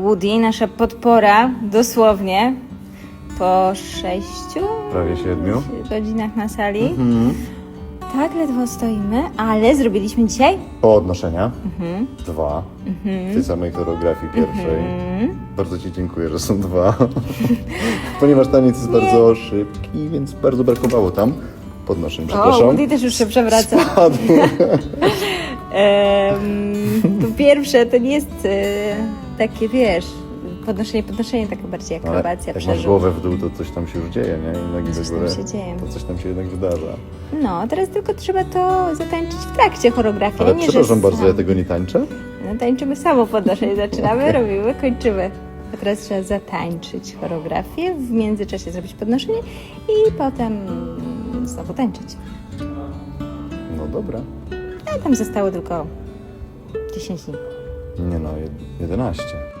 Woody, nasza podpora, dosłownie po sześciu Prawie siedmiu. godzinach na sali. Mhm. Tak, ledwo stoimy, ale zrobiliśmy dzisiaj Podnoszenia. Mhm. Dwa. W tej samej choreografii pierwszej. Mhm. Bardzo Ci dziękuję, że są dwa. Ponieważ taniec jest bardzo szybki, więc bardzo brakowało tam. Podnoszeń, O, przepraszam. Woody też już się przewraca. Padł. Em, to pierwsze to nie jest e, takie, wiesz, podnoszenie, podnoszenie, taka bardziej Ale akrobacja, jak masz przerzut. głowę w dół, to coś tam się już dzieje, nie? I nogi Coś do tam góry. się dzieje. To coś tam się jednak wydarza. No, teraz tylko trzeba to zatańczyć w trakcie choreografii. Ale nie, że przepraszam bardzo, sam. ja tego nie tańczę. No, tańczymy samo podnoszenie, zaczynamy, robimy, kończymy. A teraz trzeba zatańczyć choreografię, w międzyczasie zrobić podnoszenie i potem znowu tańczyć. No dobra. A tam zostało tylko 10 dni. Nie no, 11.